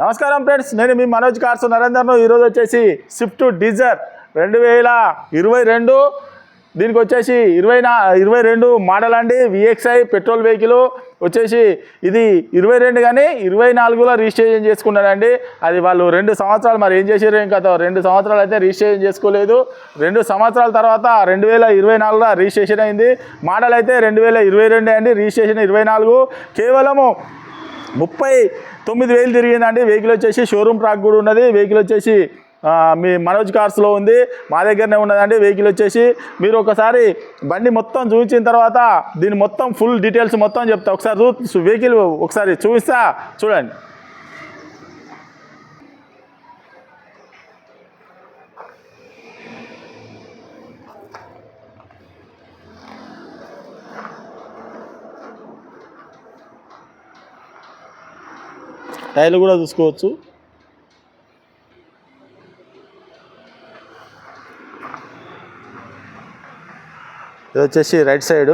నమస్కారం ఫ్రెండ్స్ నేను మీ మనోజ్ కార్స్ నరేందర్ను. ఈరోజు వచ్చేసి స్విఫ్ట్ డీజర్ రెండు వేల ఇరవై రెండు. దీనికి వచ్చేసి ఇరవై నా ఇరవై రెండు మోడల్ అండి విఎక్స్ఐ పెట్రోల్ వెహికల్. వచ్చేసి ఇది ఇరవై రెండు కానీ ఇరవై నాలుగులో రిజిస్ట్రేషన్ చేసుకున్నారండి అది వాళ్ళు రెండు సంవత్సరాలు మరి ఏం చేసారు ఇంకా రెండు సంవత్సరాలు అయితే రిజిస్ట్రేషన్ చేసుకోలేదు. రెండు సంవత్సరాల తర్వాత రెండు వేల ఇరవై నాలుగులో రిజిస్ట్రేషన్ అయింది. మోడల్ అయితే రెండు వేల ఇరవై రెండు అండి రిజిస్ట్రేషన్ ఇరవై నాలుగు. కేవలము ముప్పై తొమ్మిది వేలు తిరిగిందండి. వెహికల్ వచ్చేసి షోరూమ్ ట్రాక్ కూడా ఉన్నది. వెహికల్ వచ్చేసి మీ మనోజ్ కార్స్లో ఉంది. మా దగ్గరనే ఉన్నదండి. వెహికల్ వచ్చేసి మీరు ఒకసారి బండి మొత్తం చూపించిన తర్వాత దీని మొత్తం ఫుల్ డీటెయిల్స్ మొత్తం చెప్తా. ఒకసారి చూ వెహికల్ ఒకసారి చూపిస్తా. చూడండి. టైల్ కూడా చూసుకోవచ్చు. ఇది వచ్చేసి రైట్ సైడ్.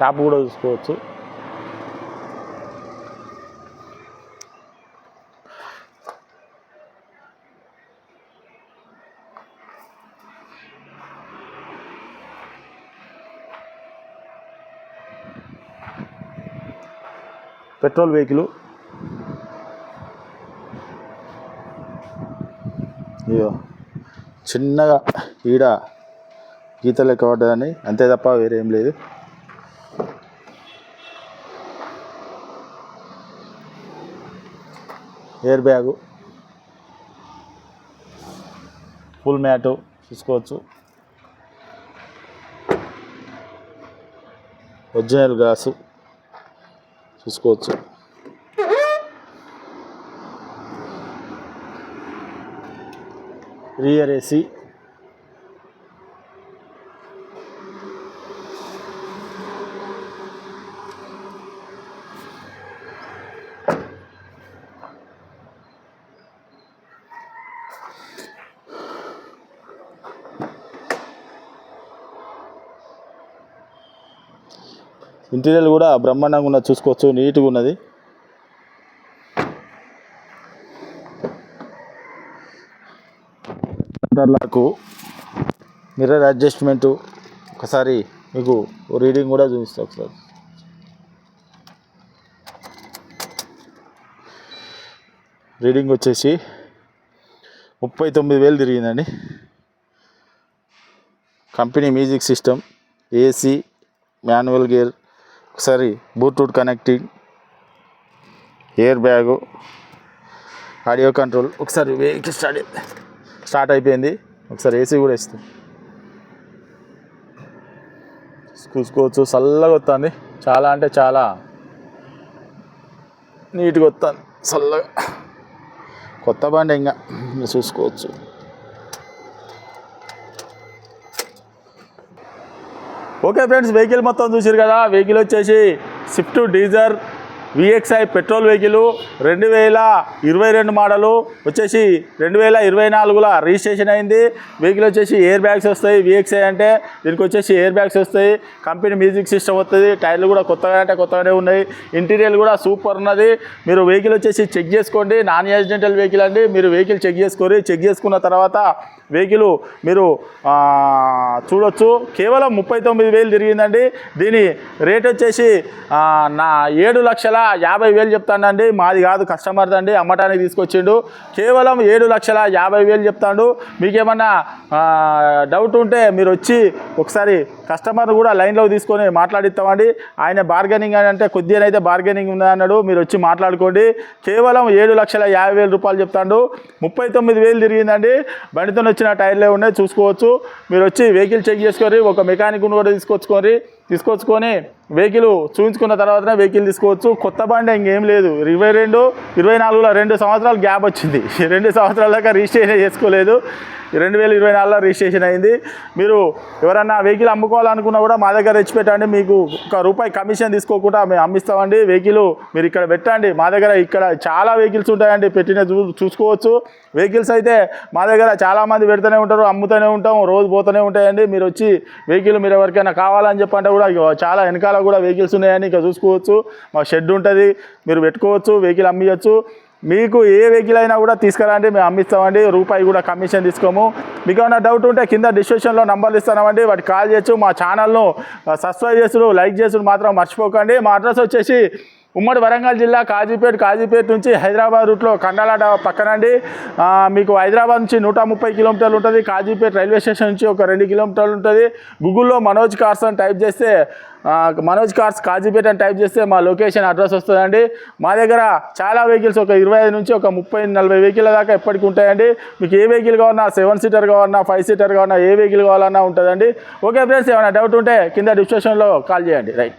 టాప్ కూడా చూసుకోవచ్చు. Petrol vehicle. ఇయో చిన్నగా ఈడ గీత లెక్క పడ్డదని అంతే తప్ప వేరేం లేదు. ఎయిర్ బ్యాగు ఫుల్ మ్యాటు చూసుకోవచ్చు. Original glass. చూసుకోవచ్చు రియర్ ఏసీ. ఇంటీరియర్ కూడా బ్రహ్మాండంగా ఉన్నది చూసుకోవచ్చు నీట్గా ఉన్నది. సెంటర్లకు మిర్రర్ అడ్జస్ట్మెంటు ఒకసారి మీకు రీడింగ్ కూడా చూపిస్తా ఒకసారి. రీడింగ్ వచ్చేసి ముప్పై తొమ్మిది వేలు తిరిగిందండి. Company music system AC manual gear ఒకసారి bluetooth connecting air bag audio control. ఒకసారి వెహికల్ స్టార్ట్ స్టార్ట్ అయిపోయింది. ఒకసారి ఏసీ కూడా ఇస్తుంది చూసుకోవచ్చు చల్లగా వస్తుంది. చాలా అంటే చాలా. నీట్గా వస్తుంది. చల్లగా. కొత్త బండి ఇంకా ఇంకా. చూసుకోవచ్చు. ఓకే ఫ్రెండ్స్ వెహికల్ మొత్తం చూసారు కదా? వెహికల్ వచ్చేసి Swift Dzire VXI petrol vehicle రెండు వేల ఇరవై రెండు మోడలు వచ్చేసి రెండు వేల ఇరవై నాలుగులో రిజిస్ట్రేషన్ అయింది. వెహికల్ వచ్చేసి ఎయిర్ బ్యాగ్స్ వస్తాయి. విఎక్స్ఐ అంటే దీనికి వచ్చేసి ఎయిర్ బ్యాగ్స్ వస్తాయి. కంపెనీ మ్యూజిక్ సిస్టమ్ వస్తుంది టైర్లు కూడా కొత్తగా అంటే కొత్తగానే ఉన్నాయి. ఇంటీరియర్ కూడా సూపర్ ఉన్నది. మీరు వెహికల్ వచ్చేసి చెక్ చేసుకోండి. నాన్ యాక్సిడెంటల్ వెహికల్ అండి. మీరు వెహికల్ చెక్ చేసుకోరు. చెక్ చేసుకున్న తర్వాత వెహికల్ మీరు చూడొచ్చు. కేవలం ముప్పై తొమ్మిది వేలు తిరిగిందండి. దీని రేట్ వచ్చేసి నా ఏడు లక్షల యాభై వేలు చెప్తానండి. మాది కాదు కస్టమర్ అండి అమ్మటానికి తీసుకొచ్చిండు. కేవలం ఏడు లక్షల యాభై వేలు చెప్తాడు. మీకేమన్నా డౌట్ ఉంటే మీరు వచ్చి ఒకసారి కస్టమర్ కూడా లైన్లో తీసుకొని మాట్లాడిస్తామండి. ఆయన బార్గెనింగ్ అని అంటే కొద్దిగానైతే బార్గెనింగ్ ఉందన్నాడు మీరు వచ్చి మాట్లాడుకోండి. కేవలం ఏడు లక్షల యాభై వేల రూపాయలు చెప్తాడు. ముప్పై తొమ్మిది వేలు తిరిగిందండి. బండితో వచ్చిన టైర్లే ఉన్నాయి చూసుకోవచ్చు. మీరు వచ్చి వెహికల్ చెక్ చేసుకొని ఒక మెకానిక్ కూడా తీసుకొచ్చుకొని తీసుకొచ్చుకొని వెహికల్ చూపించుకున్న తర్వాతనే వెహికల్ తీసుకోవచ్చు. కొత్త బండి ఇంకేం లేదు. ఇరవై రెండు ఇరవై నాలుగులో రెండు సంవత్సరాలు గ్యాప్ వచ్చింది. రెండు సంవత్సరాల దాకా రిజిస్ట్రేషన్ చేసుకోలేదు. రెండు వేల ఇరవై నాలుగులో రిజిస్ట్రేషన్ అయింది. మీరు ఎవరన్నా వెహికల్ అమ్ముకోవాలనుకున్నా కూడా మా దగ్గర తెచ్చి పెట్టండి మీకు ఒక రూపాయి కమిషన్ తీసుకోకుండా మేము అమ్మిస్తామండి. వెహికల్ మీరు ఇక్కడ పెట్టండి. మా దగ్గర ఇక్కడ చాలా వెహికల్స్ ఉంటాయండి. పెట్టిన చూ చూసుకోవచ్చు. వెహికల్స్ అయితే మా దగ్గర చాలామంది పెడుతూనే ఉంటారు. అమ్ముతూనే ఉంటాం. రోజు పోతూనే ఉంటాయండి. మీరు వచ్చి వెహికల్ మీరు ఎవరికైనా కావాలని చెప్పంటే కూడా చాలా వెనకాల కూడా వెహికల్స్ ఉన్నాయని ఇక చూసుకోవచ్చు. మా షెడ్ ఉంటుంది మీరు పెట్టుకోవచ్చు వెహికల్ అమ్మియచ్చు. మీకు ఏ వెహికల్ అయినా కూడా తీసుకురండి మేము అమ్మిస్తామండి. రూపాయి కూడా కమిషన్ తీసుకోము. మీకు ఏమైనా డౌట్ ఉంటే కింద డిస్క్రిప్షన్లో నంబర్లు ఇస్తామండి వాటికి కాల్ చేయొచ్చు. మా ఛానల్ను సబ్స్క్రైబ్ చేసుడు లైక్ చేసుడు మాత్రం మర్చిపోకండి. మా అడ్రస్ వచ్చేసి ఉమ్మడి వరంగల్ జిల్లా కాజీపేట కాజీపేట నుంచి హైదరాబాద్ రూట్లో కండలాడ పక్కనండి. మీకు హైదరాబాద్ నుంచి నూట ముప్పై కిలోమీటర్లు ఉంటుంది. కాజీపేట రైల్వే స్టేషన్ నుంచి ఒక రెండు కిలోమీటర్లు ఉంటుంది. గూగుల్లో మనోజ్ కార్స్ అని టైప్ చేస్తే మనోజ్ కార్స్ కాజీపేట అని టైప్ చేస్తే మా లొకేషన్ అడ్రస్ వస్తుందండి. మా దగ్గర చాలా వెహికల్స్ ఒక ఇరవై ఐదు నుంచి ఒక ముప్పై నలభై వెహికల్ దాకా ఎప్పటికి ఉంటాయండి. మీకు ఏ వెహికల్ కావాలన్నా సెవెన్ సీటర్ కావాలన్నా ఫైవ్ సీటర్ కావాలన్నా ఏ వెహికల్ కావాలన్నా ఉంటుందండి. ఓకే ఫ్రెండ్స్ ఏమైనా డౌట్ ఉంటే కింద డిస్క్రిప్షన్లో కాల్ చేయండి. రైట్.